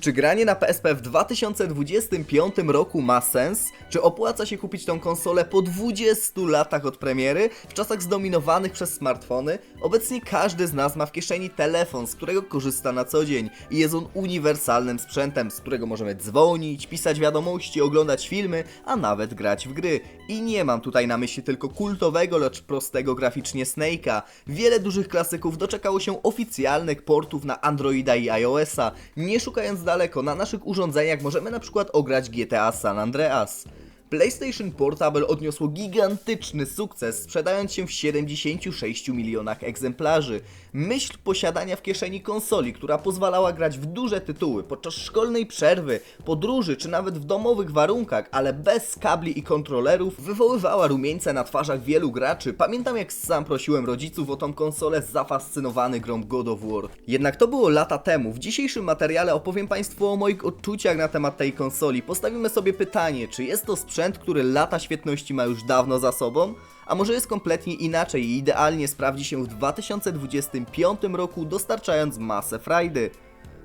Czy granie na PSP w 2025 roku ma sens? Czy opłaca się kupić tą konsolę po 20 latach od premiery, w czasach zdominowanych przez smartfony? Obecnie każdy z nas ma w kieszeni telefon, z którego korzysta na co dzień i jest on uniwersalnym sprzętem, z którego możemy dzwonić, pisać wiadomości, oglądać filmy, a nawet grać w gry. I nie mam tutaj na myśli tylko kultowego, lecz prostego graficznie Snake'a. Wiele dużych klasyków doczekało się oficjalnych portów na Androida i iOS-a. Nie szukając daleko, na naszych urządzeniach możemy na przykład ograć GTA San Andreas. PlayStation Portable odniosło gigantyczny sukces, sprzedając się w 76 milionach egzemplarzy. Myśl posiadania w kieszeni konsoli, która pozwalała grać w duże tytuły podczas szkolnej przerwy, podróży czy nawet w domowych warunkach, ale bez kabli i kontrolerów, wywoływała rumieńce na twarzach wielu graczy. Pamiętam jak sam prosiłem rodziców o tą konsolę zafascynowany grą God of War. Jednak to było lata temu. W dzisiejszym materiale opowiem Państwu o moich odczuciach na temat tej konsoli. Postawimy sobie pytanie, czy jest to sprzęt, który lata świetności ma już dawno za sobą? A może jest kompletnie inaczej i idealnie sprawdzi się w 2025 roku, dostarczając masę frajdy.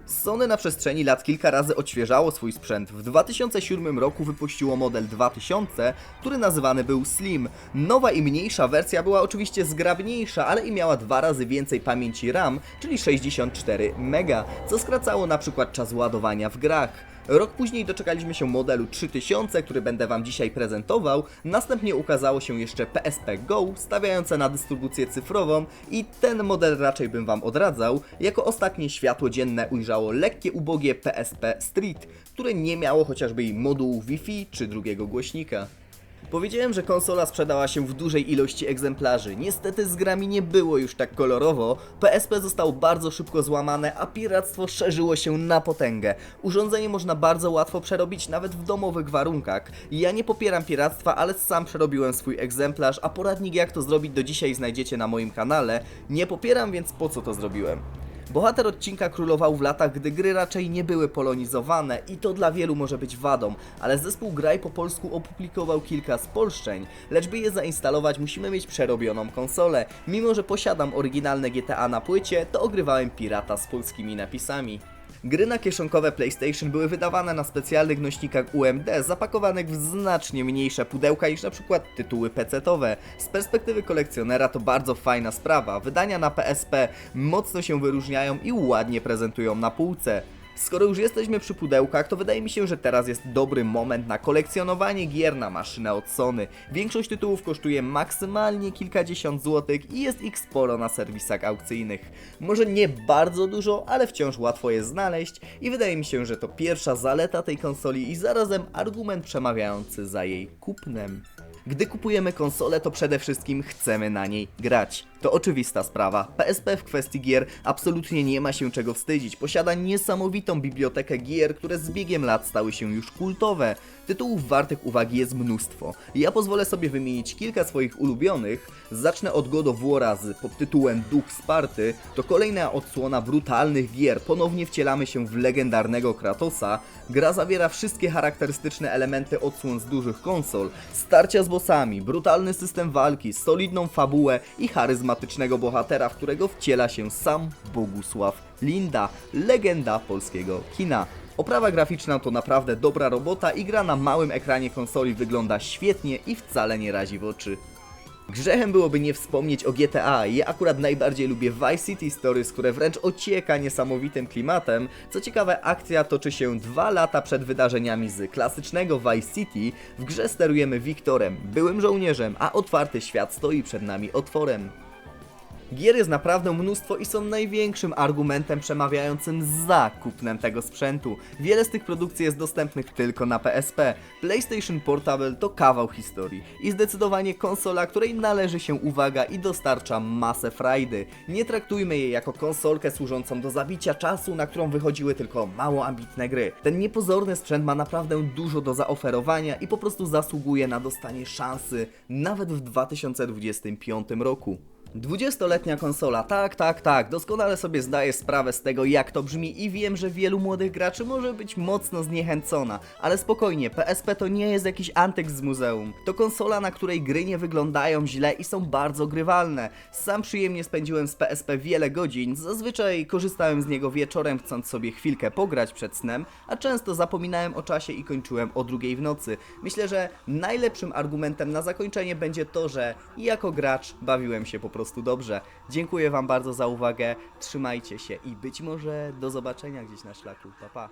Sony na przestrzeni lat kilka razy odświeżało swój sprzęt. W 2007 roku wypuściło model 2000, który nazywany był Slim. Nowa i mniejsza wersja była oczywiście zgrabniejsza, ale i miała dwa razy więcej pamięci RAM, czyli 64 MB, co skracało na przykład czas ładowania w grach. Rok później doczekaliśmy się modelu 3000, który będę Wam dzisiaj prezentował. Następnie ukazało się jeszcze PSP Go, stawiające na dystrybucję cyfrową i ten model raczej bym Wam odradzał. Jako ostatnie światło dzienne ujrzało lekkie ubogie PSP Street, które nie miało chociażby modułu Wi-Fi czy drugiego głośnika. Powiedziałem, że konsola sprzedała się w dużej ilości egzemplarzy. Niestety z grami nie było już tak kolorowo. PSP zostało bardzo szybko złamane, a piractwo szerzyło się na potęgę. Urządzenie można bardzo łatwo przerobić nawet w domowych warunkach. Ja nie popieram piractwa, ale sam przerobiłem swój egzemplarz, a poradnik jak to zrobić do dzisiaj znajdziecie na moim kanale. Nie popieram, więc po co to zrobiłem? Bohater odcinka królował w latach, gdy gry raczej nie były polonizowane i to dla wielu może być wadą, ale zespół Graj po polsku opublikował kilka spolszczeń, lecz by je zainstalować musimy mieć przerobioną konsolę. Mimo, że posiadam oryginalne GTA na płycie, to ogrywałem pirata z polskimi napisami. Gry na kieszonkowe PlayStation były wydawane na specjalnych nośnikach UMD, zapakowanych w znacznie mniejsze pudełka niż przykład tytuły PC-towe. Z perspektywy kolekcjonera to bardzo fajna sprawa. Wydania na PSP mocno się wyróżniają i ładnie prezentują na półce. Skoro już jesteśmy przy pudełkach, to wydaje mi się, że teraz jest dobry moment na kolekcjonowanie gier na maszynę od Sony. Większość tytułów kosztuje maksymalnie kilkadziesiąt złotych i jest ich sporo na serwisach aukcyjnych. Może nie bardzo dużo, ale wciąż łatwo je znaleźć i wydaje mi się, że to pierwsza zaleta tej konsoli i zarazem argument przemawiający za jej kupnem. Gdy kupujemy konsolę, to przede wszystkim chcemy na niej grać. To oczywista sprawa. PSP w kwestii gier absolutnie nie ma się czego wstydzić. Posiada niesamowitą bibliotekę gier, które z biegiem lat stały się już kultowe. Tytułów wartych uwagi jest mnóstwo. Ja pozwolę sobie wymienić kilka swoich ulubionych. Zacznę od God of War'a z podtytułem Duch Sparty. To kolejna odsłona brutalnych gier. Ponownie wcielamy się w legendarnego Kratosa. Gra zawiera wszystkie charakterystyczne elementy odsłon z dużych konsol. Starcia z bossami, brutalny system walki, solidną fabułę i charyzmatycznego bohatera, w którego wciela się sam Bogusław Linda, legenda polskiego kina. Oprawa graficzna to naprawdę dobra robota i gra na małym ekranie konsoli wygląda świetnie i wcale nie razi w oczy. Grzechem byłoby nie wspomnieć o GTA. Ja akurat najbardziej lubię Vice City Stories, które wręcz ocieka niesamowitym klimatem. Co ciekawe, akcja toczy się dwa lata przed wydarzeniami z klasycznego Vice City. W grze sterujemy Wiktorem, byłym żołnierzem, a otwarty świat stoi przed nami otworem. Gier jest naprawdę mnóstwo i są największym argumentem przemawiającym za kupnem tego sprzętu. Wiele z tych produkcji jest dostępnych tylko na PSP. PlayStation Portable to kawał historii i zdecydowanie konsola, której należy się uwaga i dostarcza masę frajdy. Nie traktujmy jej jako konsolkę służącą do zabicia czasu, na którą wychodziły tylko mało ambitne gry. Ten niepozorny sprzęt ma naprawdę dużo do zaoferowania i po prostu zasługuje na dostanie szansy nawet w 2025 roku. 20-letnia konsola, tak, tak, tak, doskonale sobie zdaję sprawę z tego, jak to brzmi i wiem, że wielu młodych graczy może być mocno zniechęcona, ale spokojnie, PSP to nie jest jakiś antyk z muzeum. To konsola, na której gry nie wyglądają źle i są bardzo grywalne. Sam przyjemnie spędziłem z PSP wiele godzin, zazwyczaj korzystałem z niego wieczorem, chcąc sobie chwilkę pograć przed snem, a często zapominałem o czasie i kończyłem o drugiej w nocy. Myślę, że najlepszym argumentem na zakończenie będzie to, że jako gracz bawiłem się po prostu dobrze. Dziękuję Wam bardzo za uwagę, trzymajcie się i być może do zobaczenia gdzieś na szlaku. Pa, pa.